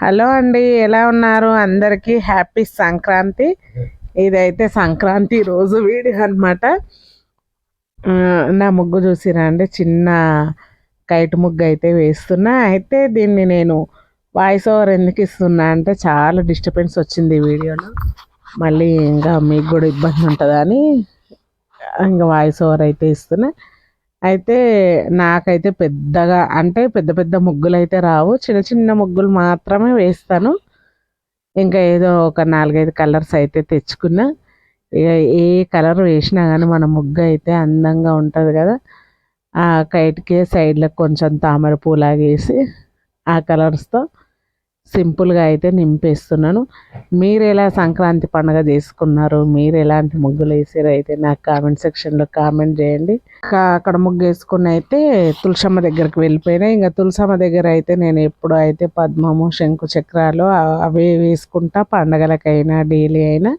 Hello అండి ఎలా ఉన్నారు? అందరికీ హ్యాపీ సంక్రాంతి. ఇదైతే సంక్రాంతి రోజు వీడియో అనమాట నా ముగ్గు చూసిరా అండి? చిన్న కైట్ ముగ్గు అయితే వేస్తున్నా. అయితే దీన్ని నేను వాయిస్ ఓవర్ ఎందుకు ఇస్తున్నా అంటే చాలా డిస్టర్బెన్స్ వచ్చింది ఈ వీడియోలో. మళ్ళీ ఇంకా మీకు కూడా ఇబ్బంది ఉంటుందని ఇంకా వాయిస్ ఓవర్ అయితే ఇస్తున్నా. అయితే నాకైతే పెద్దగా అంటే పెద్ద పెద్ద ముగ్గులు అయితే రావు. చిన్న చిన్న ముగ్గులు మాత్రమే వేస్తాను. ఇంకా ఏదో ఒక నాలుగైదు కలర్స్ అయితే తెచ్చుకున్నా. ఇక ఏ కలర్ వేసినా కానీ మన ముగ్గు అయితే అందంగా ఉంటుంది కదా. ఆ కైట్కి సైడ్లకు కొంచెం తామర పూలాగేసి ఆ కలర్స్తో సింపుల్గా అయితే నింపేస్తున్నాను. మీరు ఎలా సంక్రాంతి పండుగ చేసుకున్నారు మీరు ఎలాంటి ముగ్గులు వేసారు అయితే నాకు కామెంట్ సెక్షన్లో కామెంట్ చేయండి. అక్కడ ముగ్గు వేసుకుని అయితే తులసమ్మ దగ్గరికి వెళ్ళిపోయినా ఇంకా తులసమ్మ దగ్గర అయితే నేను ఎప్పుడు అయితే పద్మము శంకు చక్రాలు అవి వేసుకుంటా పండగలకైనా డైలీ అయినా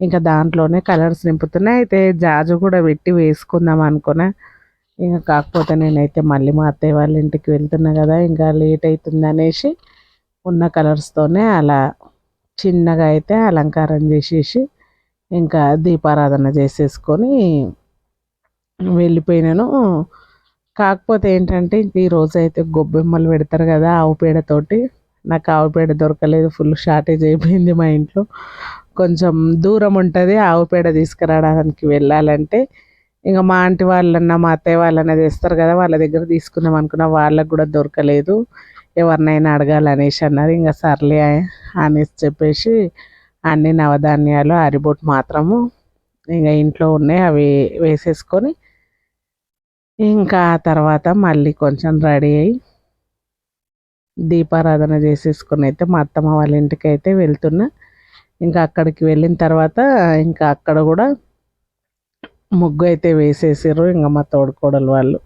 ఇంకా దాంట్లోనే కలర్స్ నింపుతున్నాయి అయితే జాజు కూడా పెట్టి వేసుకుందాం అనుకున్నా. ఇంకా కాకపోతే నేనైతే మళ్ళీ మా అత్తయ్య వాళ్ళ ఇంటికి వెళ్తున్నా కదా ఇంకా లేట్ అవుతుంది అనేసి ఉన్న కలర్స్తోనే అలా చిన్నగా అయితే అలంకారం చేసేసి ఇంకా దీపారాధన చేసేసుకొని వెళ్ళిపోయినాను. కాకపోతే ఏంటంటే ఈరోజు అయితే గొబ్బెమ్మలు పెడతారు కదా ఆవు పేడతోటి. నాకు ఆవు పేడ దొరకలేదు ఫుల్ షార్టేజ్ అయిపోయింది మా ఇంట్లో. కొంచెం దూరం ఉంటుంది ఆవు పేడ తీసుకురావడానికి వెళ్ళాలంటే. ఇంకా మా ఆంటీ వాళ్ళన్నా మా అత్తయ్య వాళ్ళన్నా తెస్తారు కదా వాళ్ళ దగ్గర తీసుకుందాం అనుకున్న వాళ్ళకు కూడా దొరకలేదు. ఎవరినైనా అడగాలనేసి అన్నారు ఇంకా సర్లే అనేసి చెప్పేసి అన్ని నవధాన్యాలు అరిబొట్టు మాత్రము ఇంకా ఇంట్లో ఉన్నాయి అవి వేసేసుకొని ఇంకా తర్వాత మళ్ళీ కొంచెం రెడీ అయ్యి దీపారాధన చేసేసుకొని అయితే మా అత్తమ్మ వాళ్ళ ఇంటికి అయితే వెళ్తున్నా. ఇంకా అక్కడికి వెళ్ళిన తర్వాత ఇంకా అక్కడ కూడా ముగ్గు అయితే వేసేసారు ఇంకా మా తోడుకోడలు వాళ్ళు.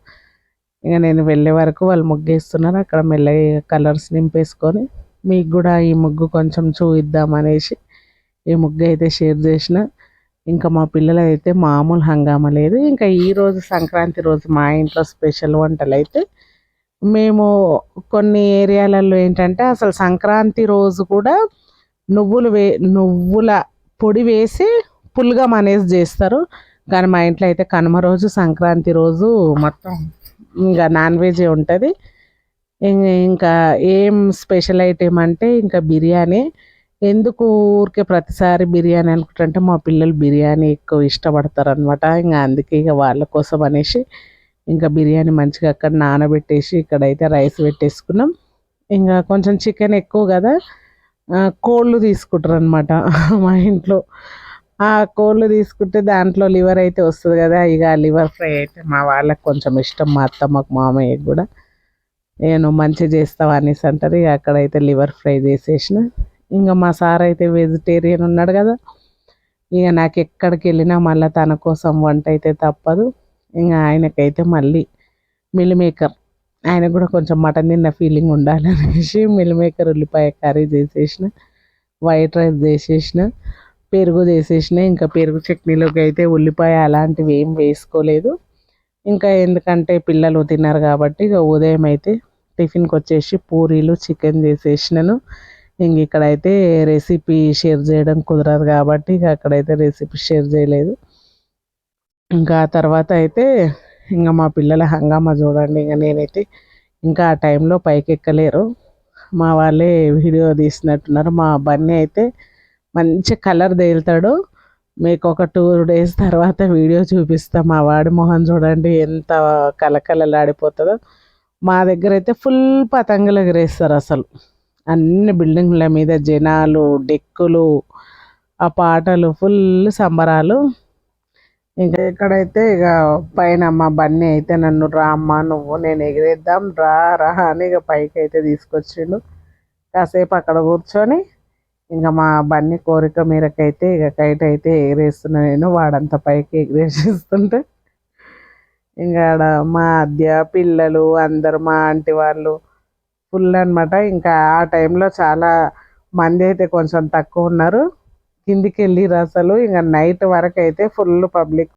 ఇంకా నేను వెళ్ళే వరకు వాళ్ళు ముగ్గేస్తున్నారు. అక్కడ మెల్లగా కలర్స్ నింపేసుకొని మీకు కూడా ఈ ముగ్గు కొంచెం చూయిద్దాం అనేసి ఈ ముగ్గు అయితే షేర్ చేసిన. ఇంకా మా పిల్లలు అయితే మామూలు హంగామా లేదు. ఇంకా ఈరోజు సంక్రాంతి రోజు మా ఇంట్లో స్పెషల్ వంటలు అయితే మేము కొన్ని ఏరియాలలో ఏంటంటే అసలు సంక్రాంతి రోజు కూడా నువ్వులు వే నువ్వుల పొడి వేసి పుల్గం అనేసి చేస్తారు. కానీ మా ఇంట్లో అయితే కనుమ రోజు సంక్రాంతి రోజు మొత్తం ఇంకా నాన్ వెజ్ ఉంటుంది. ఇంకా ఏం స్పెషల్ ఐటెం అంటే ఇంకా బిర్యానీ. ఎందుకు ఊరికే ప్రతిసారి బిర్యానీ అనుకుంటుంటే మా పిల్లలు బిర్యానీ ఎక్కువ ఇష్టపడతారు అనమాట ఇంకా అందుకే ఇక వాళ్ళ కోసం అనేసి ఇంకా బిర్యానీ మంచిగా అక్కడ నానబెట్టేసి ఇక్కడైతే రైస్ పెట్టేసుకున్నాం. ఇంకా కొంచెం చికెన్ ఎక్కువ కదా కోళ్ళు తీసుకుంటారు అనమాట మా ఇంట్లో. ఆ కోళ్ళు తీసుకుంటే దాంట్లో లివర్ అయితే వస్తుంది కదా ఇక లివర్ ఫ్రై అయితే మా వాళ్ళకి కొంచెం ఇష్టం మా అత్తమ్మకు మామయ్యకి కూడా. నేను మంచిగా చేస్తావు అనేసి అంటారు ఇక అక్కడైతే లివర్ ఫ్రై చేసేసిన. ఇంకా మా సార్ అయితే వెజిటేరియన్ ఉన్నాడు కదా ఇక నాకు ఎక్కడికి వెళ్ళినా మళ్ళీ తన కోసం వంట అయితే తప్పదు. ఇంకా ఆయనకైతే మళ్ళీ మిల్ మేకర్ ఆయన కూడా కొంచెం మటన్ తిన్న ఫీలింగ్ ఉండాలనేసి మిల్ మేకర్ ఉల్లిపాయ కర్రీ చేసేసిన వైట్ రైస్ చేసేసిన. పెరుగు చేసేసిన ఇంకా పెరుగు చట్నీలోకి అయితే ఉల్లిపాయ అలాంటివి ఏం వేసుకోలేదు. ఇంకా ఎందుకంటే పిల్లలు తిన్నారు కాబట్టి ఇక ఉదయం అయితే టిఫిన్కి వచ్చేసి పూరీలు చికెన్ చేసేసినాను. ఇంక ఇక్కడైతే రెసిపీ షేర్ చేయడం కుదరదు కాబట్టి ఇక అక్కడైతే రెసిపీ షేర్ చేయలేదు. ఇంకా తర్వాత అయితే ఇంకా మా పిల్లల హంగామా చూడండి ఇంకా నేనైతే ఇంకా ఆ టైంలో పైకి ఎక్కలేరు మా వాళ్ళే వీడియో తీసినట్టున్నారు. మా బన్నీ అయితే మంచి కలర్ తేలుతాడు. మీకు ఒక టూ డేస్ తర్వాత వీడియో చూపిస్తాం. మా వాడి మొహం చూడండి ఎంత కలకలలాడిపోతుందో మా దగ్గర అయితే ఫుల్ పతంగులు ఎగరేస్తారు అసలు. అన్ని బిల్డింగ్ల మీద జనాలు డెక్కులు ఆ పాటలు ఫుల్ సంబరాలు. ఇంకా ఎక్కడైతే ఇక పైన మా బన్నీ అయితే నన్ను రామ్మ నువ్వు నేను ఎగిరేద్దాం రా రా అని ఇక పైకి అయితే తీసుకొచ్చిండు. కాసేపు అక్కడ కూర్చొని ఇంకా మా బన్నీ కోరిక మేరకైతే ఇక కైట్ అయితే ఎగరేస్తున్నా నేను వాడంతా పైకి ఎగరేసిస్తుంటే. ఇంకా ఆడ మా అద్య పిల్లలు అందరు మా ఆంటీ వాళ్ళు ఫుల్ అనమాట ఇంకా ఆ టైంలో చాలా మంది అయితే కొంచెం తక్కువ ఉన్నారు. కిందికి వెళ్ళిరు అసలు. ఇంకా నైట్ వరకు అయితే ఫుల్ పబ్లిక్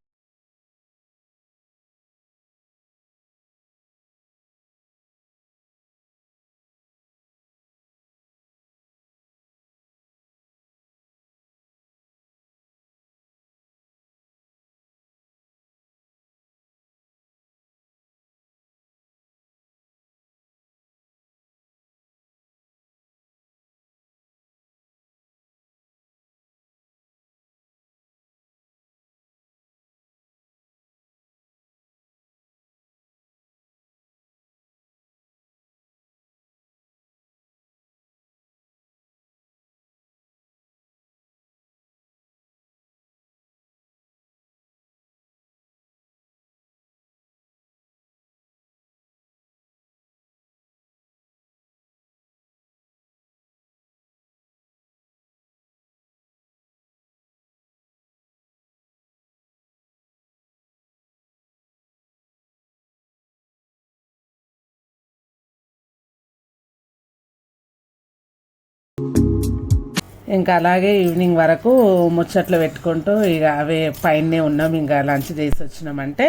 ఇంకా అలాగే ఈవినింగ్ వరకు ముచ్చట్లు పెట్టుకుంటూ ఇక అవే పైనే ఉన్నాం ఇంకా లంచ్ చేసి వచ్చినామంటే.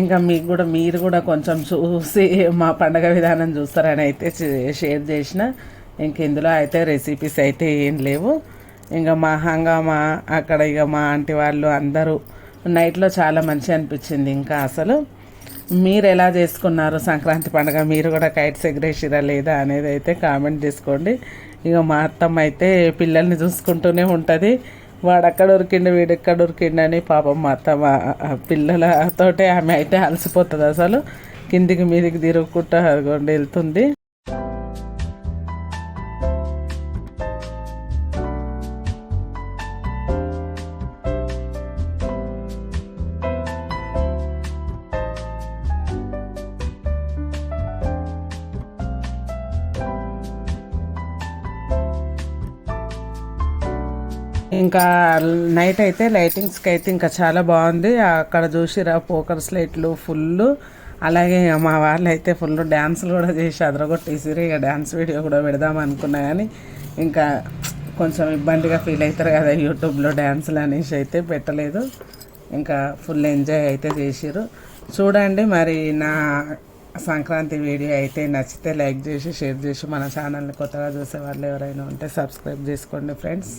ఇంకా మీకు కూడా మీరు కూడా కొంచెం చూసి మా పండగ విధానం చూస్తారని అయితే షేర్ చేసిన. ఇంక ఇందులో అయితే రెసిపీస్ అయితే ఏం లేవు. ఇంకా మా హంగామా అక్కడ ఇక మా ఆంటీ వాళ్ళు అందరూ నైట్లో చాలా మంచి అనిపించింది ఇంకా అసలు. మీరు ఎలా చేసుకున్నారు సంక్రాంతి పండుగ? మీరు కూడా కైట్స్ ఎగరేసిరా లేదా అనేది అయితే కామెంట్ చేసుకోండి. ఇక మా అత్తమ్మ అయితే పిల్లల్ని చూసుకుంటూనే ఉంటుంది. వాడు అక్కడ ఉరికిండు వీడు ఎక్కడ ఉరికిండు అని పాపం మా అత్తమ్మ పిల్లలతోటే ఆమె అయితే అలసిపోతుంది అసలు. కిందికి మీదికి తిరుగుకుంటూ వెళ్తుంది. ఇంకా నైట్ అయితే లైటింగ్స్కి అయితే ఇంకా చాలా బాగుంది. అక్కడ చూసిరా పోకర్స్ లైట్లు ఫుల్ అలాగే మా వాళ్ళు అయితే ఫుల్ డ్యాన్సులు కూడా చేసి అదరగొట్టేసిరు ఇక డ్యాన్స్ వీడియో కూడా పెడదాం అనుకున్నా కానీ ఇంకా కొంచెం ఇబ్బందిగా ఫీల్ అవుతారు కదా యూట్యూబ్లో డ్యాన్సులు అనేసి అయితే పెట్టలేదు. ఇంకా ఫుల్ ఎంజాయ్ అయితే చేసిరు చూడండి మరి నా సంక్రాంతి వీడియో అయితే నచ్చితే లైక్ చేసి షేర్ చేసి మన ఛానల్ని కొత్తగా చూసే వాళ్ళు ఎవరైనా ఉంటే సబ్స్క్రైబ్ చేసుకోండి ఫ్రెండ్స్.